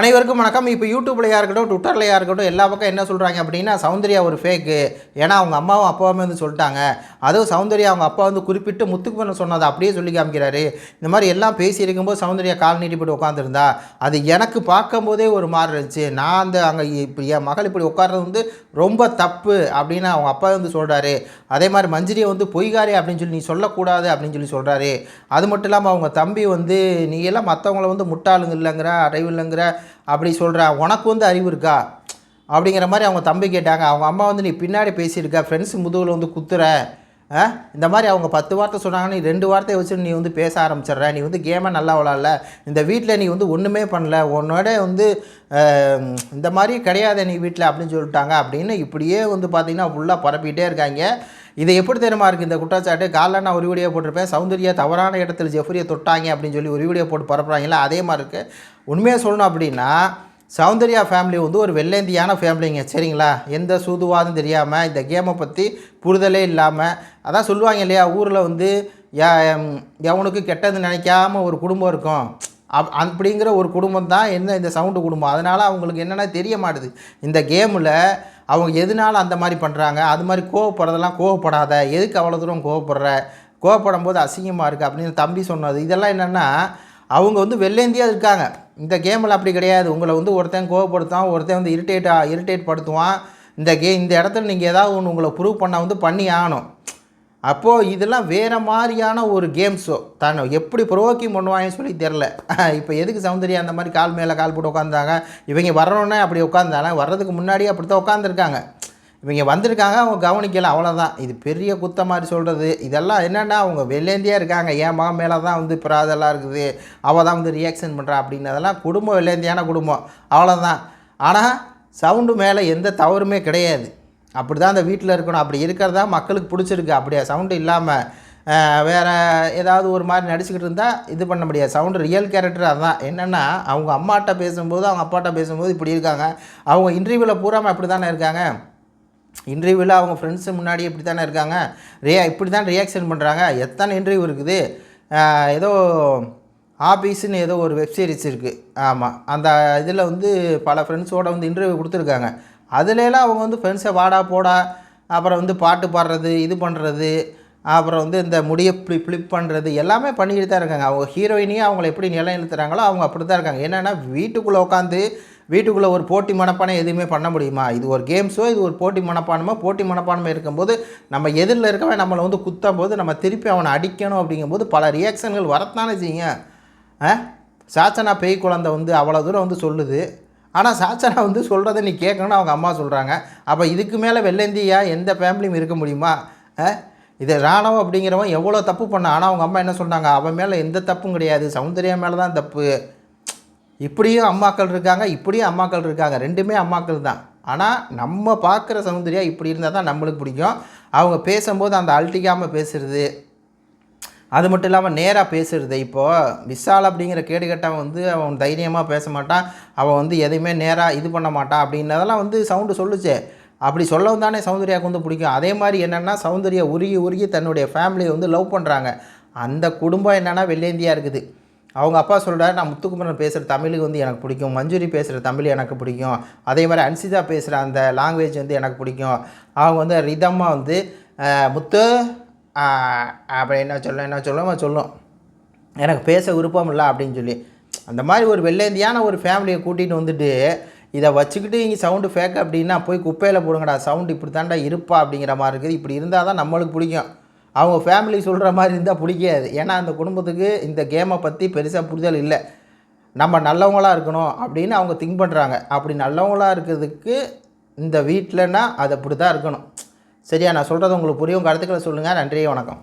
அனைவருக்கும் வணக்கம். இப்போ யூடியூப்லையாக இருக்கட்டும் ட்விட்டர்லையாக இருக்கட்டும் எல்லா பக்கம் என்ன சொல்கிறாங்க அப்படின்னா சௌந்தர்யா ஒரு ஃபேக்கு ஏன்னா அவங்க அம்மாவும் அப்பாவுமே வந்து சொல்லிட்டாங்க. அதுவும் சௌந்தர்யா அவங்க அப்பா வந்து குறிப்பிட்டு முத்துக்கு பண்ண சொன்னதை அப்படியே சொல்லி காமிக்கிறாரு. இந்த மாதிரி எல்லாம் பேசி இருக்கும்போது சௌந்தர்யா கால் நீட்டிப்பட்டு உட்காந்துருந்தா அது எனக்கு பார்க்கும்போதே ஒரு மாதிரி இருந்துச்சு. நான் அந்த அங்கே இப்படி என் மகள் இப்படி உட்கார்றது வந்து ரொம்ப தப்பு அப்படின்னு அவங்க அப்பா வந்து சொல்கிறாரு அதே மாதிரி மஞ்சிரியை வந்து பொய்காரி அப்படின்னு சொல்லி நீ சொல்லக்கூடாது அப்படின்னு சொல்லி சொல்கிறாரு அது மட்டும் இல்லாமல் அவங்க தம்பி வந்து நீ எல்லாம் மற்றவங்கள வந்து முட்டாளுங்க இல்லைங்கிற அறிவு இல்லைங்கிற அப்படி சொல்கிற உனக்கு வந்து அறிவு இருக்கா? அப்படிங்கிற மாதிரி அவங்க தம்பி கேட்டாங்க. அவங்க அம்மா வந்து நீ பின்னாடி பேசியிருக்க ஃப்ரெண்ட்ஸ் முதுகில் வந்து குத்துற. இந்த மாதிரி அவங்க பத்து வார்த்தை சொன்னாங்க நீ ரெண்டு வார்த்தையை வச்சு நீ வந்து பேச ஆரம்பிச்சிடுற. நீ வந்து கேமை நல்லா விளாட்ல. இந்த வீட்டில் நீ வந்து ஒன்றுமே பண்ணல. உன்னோட வந்து இந்த மாதிரி கிடையாது நீ வீட்டில் அப்படின்னு சொல்லிட்டாங்க. அப்படின்னு இப்படியே வந்து பார்த்திங்கன்னா ஃபுல்லாக பரப்பிக்கிட்டே இருக்காங்க. இதை எப்படி தெரியுமா இருக்குது இந்த குற்றச்சாட்டு காலைல நான் ஒரு வீடியோ போட்டிருப்பேன். சௌந்தர்யா தவறான இடத்துல ஜெஃப்ரியை தொட்டாங்க அப்படின்னு சொல்லி ஒரு வீடியோ போட்டு பரப்புறாங்களா அதே மாதிரி இருக்குது உண்மையாக சொல்லணும் அப்படின்னா சௌந்தர்யா ஃபேமிலி வந்து ஒரு வெள்ளேந்தியான ஃபேமிலிங்க சரிங்களா? எந்த சூதுவாதும் தெரியாமல் இந்த கேமை பற்றி புரிதலே இல்லாமல் அதான் சொல்லுவாங்க இல்லையா ஊரில் வந்து யா- எவனுக்கு கெட்டது நினைக்காம ஒரு குடும்பம் இருக்கும். அப் அப்படிங்கிற ஒரு குடும்பம் தான் என்ன இந்த சவுண்டு குடும்பம். அதனால் அவங்களுக்கு என்னென்னா தெரிய மாட்டுது. இந்த கேமில் அவங்க எதனால அந்த மாதிரி பண்ணுறாங்க அது மாதிரி கோவப்படுறதெல்லாம் கோவப்படாத. எதுக்கு அவ்வளோ தூரம் கோவப்படுற? கோவப்படும் போது அசிங்கமாக இருக்குது அப்படின்னு தம்பி சொன்னது. இதெல்லாம் என்னென்னா அவங்க வந்து வெள்ளேந்தியாக இருக்காங்க. இந்த கேமில் அப்படி கிடையாது. உங்களை வந்து ஒருத்தன் கோவப்படுத்துவான் ஒருத்தன் வந்து இரிட்டேட் இரிட்டேட் படுத்துவான் இந்த கே இந்த இடத்துல நீங்கள் ஏதாவது ஒன்று உங்களை ப்ரூவ் பண்ணால் வந்து பண்ணி ஆகணும். அப்போது இதெல்லாம் வேறு மாதிரியான ஒரு கேம் ஷோ தான் எப்படி ப்ரோவோக்கிங் பண்ணுவாங்கன்னு சொல்லி தெரில இப்போ எதுக்கு சௌந்தர்யா அந்த மாதிரி கால் மேலே கால் போட்டு உட்காந்தாங்க இவங்க வரணுன்னே அப்படி உட்காந்தாங்க வர்றதுக்கு முன்னாடியே அப்படி தான் உட்காந்துருக்காங்க இவங்க வந்திருக்காங்க அவங்க கவனிக்கல அவ்வளோதான் இது பெரிய குத்த மாதிரி சொல்கிறது இதெல்லாம் என்னென்னா அவங்க வெள்ளேந்தியாக இருக்காங்க. என் மகன் மேலே தான் வந்து பிராதெல்லாம் இருக்குது? அவள் தான் வந்து ரியாக்ஷன் பண்ணுறா அப்படின்னதெல்லாம் குடும்பம் வெள்ளேந்தியான குடும்பம். அவ்வளோதான் ஆனால் சவுண்டு மேலே எந்த தவறுமே கிடையாது. அப்படி தான் அந்த வீட்டில் இருக்கணும். அப்படி இருக்கிறதா மக்களுக்கு பிடிச்சிருக்கு. அப்படியா? சவுண்டு இல்லாமல் வேறு ஏதாவது ஒரு மாதிரி நடிச்சுக்கிட்டு இருந்தால் இது பண்ண முடியாது. சவுண்டு ரியல் கேரக்டர் அதுதான் என்னென்னா அவங்க அம்மாட்ட பேசும்போது அவங்க அப்பாட்ட பேசும்போது இப்படி இருக்காங்க. அவங்க இன்டர்வியூவில் பூராமல் அப்படி தானே இருக்காங்க? இன்டர்வியூவில் அவங்க ஃப்ரெண்ட்ஸு முன்னாடி இப்படி தானே இருக்காங்க? ரியா இப்படி தான் ரியாக்ஷன் பண்ணுறாங்க எத்தனை இன்டர்வியூ இருக்குது? ஏதோ ஆபீஸ்னு ஏதோ ஒரு வெப்சீரிஸ் இருக்குது ஆமாம் அந்த இதில் வந்து பல ஃப்ரெண்ட்ஸோடு வந்து இன்டர்வியூ கொடுத்துருக்காங்க. அதுலலாம் அவங்க வந்து ஃப்ரெண்ட்ஸை வாடா போடா அப்புறம் வந்து பாட்டு பாடுறது இது பண்ணுறது அப்புறம் வந்து இந்த முடியை ஃப்ளிப் ஃப்ளிப் பண்ணுறது எல்லாமே பண்ணிக்கிட்டு தான் இருக்காங்க. அவங்க ஹீரோயினியே அவங்கள எப்படி நிலைநிறுத்துறாங்களோ அவங்க அப்படி தான் இருக்காங்க. என்னென்னா வீட்டுக்குள்ளே உட்காந்து வீட்டுக்குள்ளே ஒரு போட்டி மனப்பானம் எதுவுமே பண்ண முடியுமா? இது ஒரு கேம்ஸோ இது ஒரு போட்டி மனப்பானமோ போட்டி மனப்பான்மை இருக்கும்போது நம்ம எதிரில் இருக்கவன் நம்மளை வந்து குத்தும் போது நம்ம திருப்பி அவனை அடிக்கணும் அப்படிங்கும்போது பல ரியாக்ஷன்கள் வரத்தானே செய்யுங்க ஆ? சாச்சனா பேய் குழந்தை வந்து அவ்வளோ தூரம் வந்து சொல்லுது. ஆனால் சாச்சனா வந்து சொல்கிறத நீ கேட்கணும்னு அவங்க அம்மா சொல்கிறாங்க அப்போ இதுக்கு மேலே வெள்ளந்தியா எந்த ஃபேமிலியும் இருக்க முடியுமா? ஆ? இது ராணவம் அப்படிங்கிறவன் எவ்வளோ தப்பு பண்ணான்? ஆனால் அவங்க அம்மா என்ன சொன்னாங்க? அவன் மேலே எந்த தப்பும் கிடையாது. சௌந்தர்யா மேலே தான் தப்பு. இப்படியும் அம்மாக்கள் இருக்காங்க இப்படியும் அம்மாக்கள் இருக்காங்க. ரெண்டுமே அம்மாக்கள் தான். ஆனால் நம்ம பார்க்குற சௌந்தர்யா இப்படி இருந்தால் தான் நம்மளுக்கு பிடிக்கும். அவங்க பேசும்போது அந்த அழட்டிக்காமல் பேசுகிறது அது மட்டும் இல்லாமல் நேராக பேசுகிறது இப்போது விஷால் அப்படிங்கிற கேடுகட்டவன் வந்து அவன் தைரியமாக பேச மாட்டான். அவன் வந்து எதையுமே நேராக இது பண்ண மாட்டான் அப்படின்னதெல்லாம் வந்து சவுண்டு சொல்லுச்சே. அப்படி சொல்லவும் தானே சௌந்தர்யாவுக்கு வந்து பிடிக்கும். அதே மாதிரி என்னென்னா சௌந்தர்யா உருகி உருகி தன்னுடைய ஃபேமிலியை வந்து லவ் பண்ணுறாங்க அந்த குடும்பம் என்னென்னா வெள்ளேந்தியாக இருக்குது. அவங்க அப்பா சொல்கிறாரு நான் முத்துக்குமரன் பேசுகிற தமிழுக்கு வந்து எனக்கு பிடிக்கும். மஞ்சுரி பேசுகிற தமிழ் எனக்கு பிடிக்கும். அதே மாதிரி அன்சிதா பேசுகிற அந்த லாங்குவேஜ் வந்து எனக்கு பிடிக்கும். அவங்க வந்து ரிதமாக வந்து முத்து அப்படி என்ன சொல்ல என்ன சொல்லுவோம். சொல்லும் எனக்கு பேச விருப்பம் இல்லை அப்படின்னு சொல்லி. அந்த மாதிரி ஒரு வெள்ளேந்தியான ஒரு ஃபேமிலியை கூட்டிகிட்டு வந்துட்டு இதை வச்சுக்கிட்டு இங்கே சவுண்டு ஃபேக் அப்படின்னா போய் குப்பையில் போடுங்கடா சவுண்டு இப்படி தாண்டா இருப்பா அப்படிங்கிற மாதிரி இருக்குது. இப்படி இருந்தால் தான் நம்மளுக்கு பிடிக்கும். அவங்க ஃபேமிலி சொல்கிற மாதிரி இருந்தால் பிடிக்காது. ஏன்னா அந்த குடும்பத்துக்கு இந்த கேமை பற்றி பெருசாக புரிதல் இல்லை. நம்ம நல்லவங்களாக இருக்கணும் அப்படின்னு அவங்க திங்க் பண்ணுறாங்க அப்படி நல்லவங்களா இருக்கிறதுக்கு இந்த வீட்டிலனா அது அப்படி தான் இருக்கணும். சரியா நான் சொல்கிறது உங்களுக்கு புரியும். கருத்துக்களை சொல்லுங்கள் நன்றி வணக்கம்.